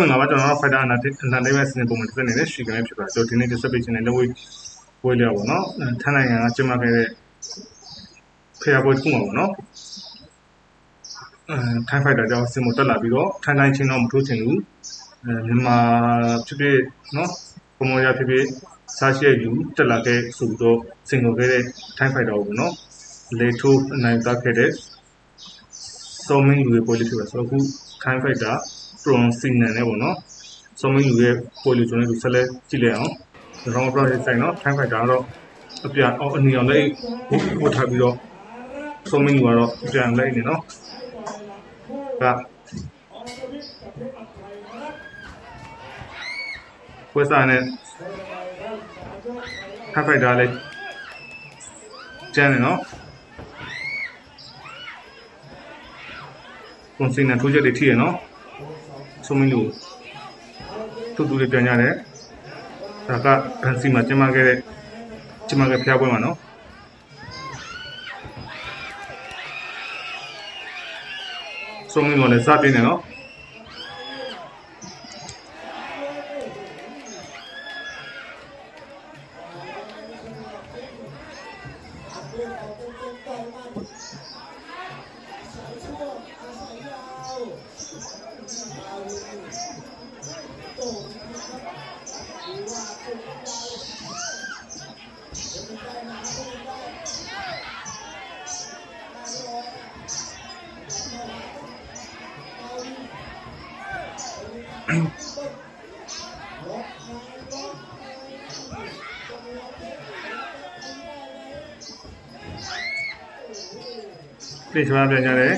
ဟုတ်ကဲ့ပါကျွန်တော်ဖိုက်တာအနာအနာလေးပဲစနေပုံမှန်တစ်နေတဲ့ရှီကနေဖြစ်ပါတယ်ကျွန်တော်ဒီနေ့ဒီဆက်ပေးခြင်းနဲ့လက်ဝဲဝဲလျောက်ပါတော့ထန်းနိုင်ငံကကျင်းပခဲ့တဲ့ဖျားပွဲတစ်ခုမှာပေါ့နော်အဲထိုင်းဖိုက်တာကြောင့်စင်မတက်လာပြီးတော့ထိုင်းတိုင်းချင်းတော့မထိုးချင်ဘူးအဲမြန်မာဖြစ်ဖြစ်နော်ဘုံမောရဖြစ်ဖြစ်စားရှိရယူတက်လာခဲ့ဆိုတော့စင်ကိုခဲ့တဲ့ထိုင်းဖိုက်တာကိုပေါ့နော်လေထိုးအနိုင်တက်ခဲ့တဲ့စောမင်းယူရဲ့ပွဲလေးဖြစ်ပါဆိုတော့အခုခိုင်းဖိုက်တာ ပရွန်စီနန်နဲ့ပေါ့နော်စောမင်းယူရဲ့ပွဲလေးကျွန်တော်တို့ဆက်လက်ကြည့်လိုက်အောင်ရောင်းပရော့ဆိုင်နော်ခိုင်းဖိုက်တာကတော့အပြအော်အနီအောင်လေးပို့ထားပြီးတော့စောမင်းယူကတော့အပြန်လိုက်နေနော်ကဝက်စာနဲ့ခိုင်းဖိုက်တာလေးကျန်နေနော်ကွန်စင်နာထိုးချက်တွေထိရနော် ဆုံးမင်းတို့တူတူလေးပြန်ကြတယ်ဒါကဗန်စီမှာကျင်းပခဲ့တဲ့ကျင်းပခဲ့ဖျားပွဲမှာနော်ဆုံးမင်းတို့လည်းစပြင်းနေနော် ပြေချွားပြန်ကြတယ်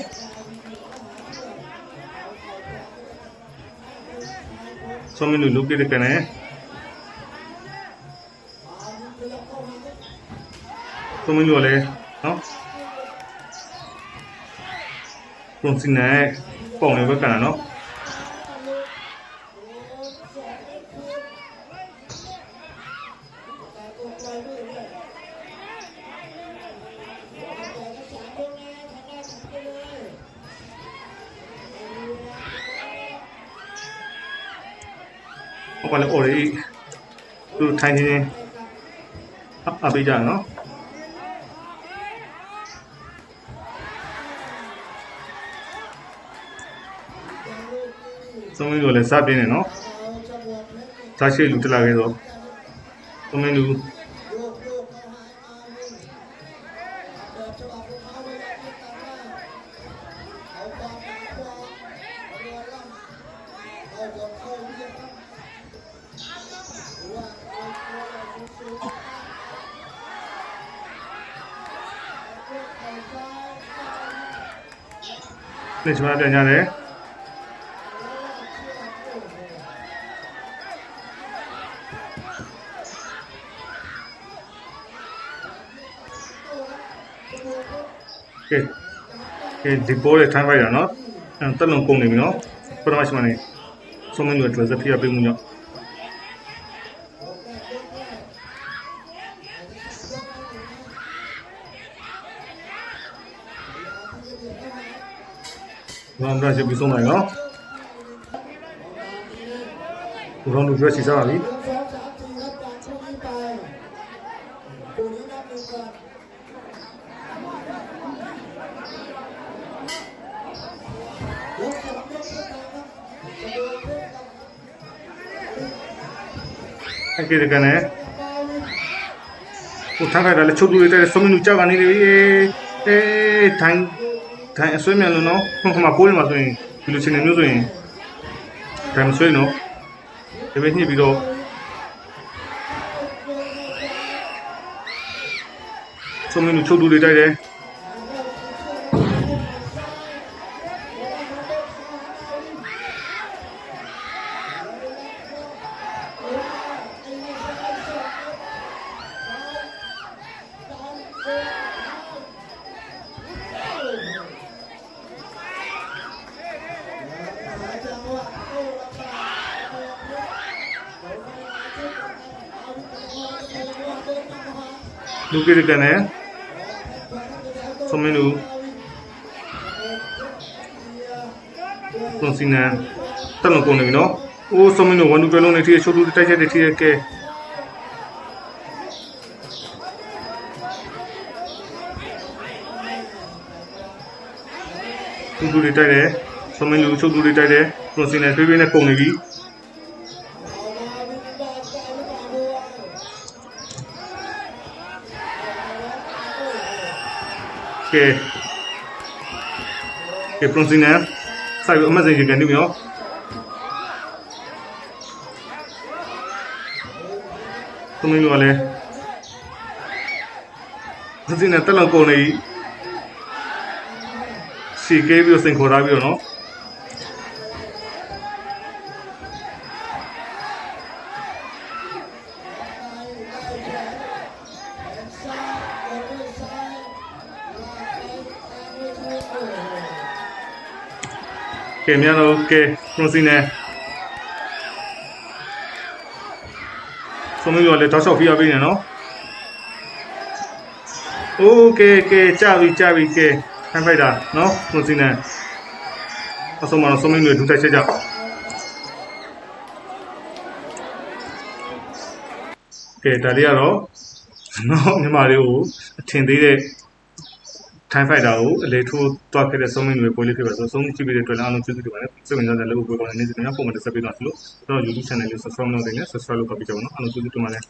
ဆုံးမင်းတို့လုတ်ပြတဲ့ကနေဆုံးမင်းတို့လည်းနော်ကွန်စင်နာပုံလေးပဲကန်တာနော် ဟိုကလည်း already သူထိုင်နေအအပေးကြနော်သုံးမင်းတို့လည်း စပြင်းနေနော်စားရှိလူတ က်လာခဲ့တော့သုံးမင်းတို့နေချမပြန်ကြတယ်ကဲကဲဒီပေါ်လေးထိုင်းပိုက်ရနော်အဲတက်လုံးကုန်နေပြီနော်ပထမရှိမနေဆုံးမင်းတို့အတွက်ဇက်ဖိရပေးမှုညော့ဘာမှမဖြစ်ပြီးဆုံးနိုင်နော်ဘုရားတို့ရွှေစီစားပါပြီ အကေရကနေဟိုထားထားတယ်ချုပ်တူလေးတဲ့စုံမင်းကြောက်ကနေလေအေးထိုင်ထိုင်အဆွေးမြန်လို့နော်ခုမှပိုးနေမှာဆိုရင်ဒီလိုချင်နေမျိုးဆိုရင်ထိုင်မဆွေးနော်ဒီပဲညှစ်ပြီးတော့စုံမင်းချုပ်တူလေးတိုက်တယ် လူကြီးတွေကနေဆုံးမင်းလူကွန်စီနန်တက်လုံးကုန်နေပြီနော်အိုးဆုံးမင်းတို့ဝန်တူပဲလုံးနေထိရချိုးတူတိုက်ချက်တွေထိရကဲတူတူတွေတိုက်တယ်ဆုံးမင်းတို့ချိုးတူတွေတိုက်တယ်ပရိုစင်နဲ့ပြေးပြေးနဲ့ကုန်နေပြီ ကဲကဲပရိုစင်နဲ့စိုက်ပြီးအမတ်စင်ကြီးကန်နေပြီနော်သမီးတို့ကလည်းသတိနဲ့တက်လောက်ကုန်နေစီကေးပြီးတော့စင်ခေါ်ထားပြီးတော့နော် ကဲမြန်တော့ကဲပရိုစီနဲ့သမီးတို့ကလည်းတောက်လျှောက်ဖိအားပေးနေနော်โอเคကဲကြပြီကြပြီကဲဖန်ဖိုက်တာနော်ပရိုစီနဲ့အဆုံးမတော့သမီးတို့ဒူတိုက်ချက်ကြကဲဒါလေးကတော့နော်ညီမလေးကိုအထင်သေးတဲ့ time fighter ကိုအလေထိုးသွားခဲ့တဲ့ဆုံးမင်းတွေပွဲလေးဖြစ်ပါဆိုဆုံးကြည့်ပြီးတဲ့အတွက်လည်းအားလုံးကျေးဇူးတင်ပါတယ်စိတ်ဝင်စားတဲ့လုပ်ကိုပွဲကောင်းတဲ့နေ့စဉ်များပုံမှန်တက်ဆက်ပေးသွားသလိုကျွန်တော် YouTube channel လေး subscribe လုပ်နေတယ် subscribe လုပ်ပါပြကြပါဦးနော်အားလုံးကျေးဇူးတင်ပါတယ်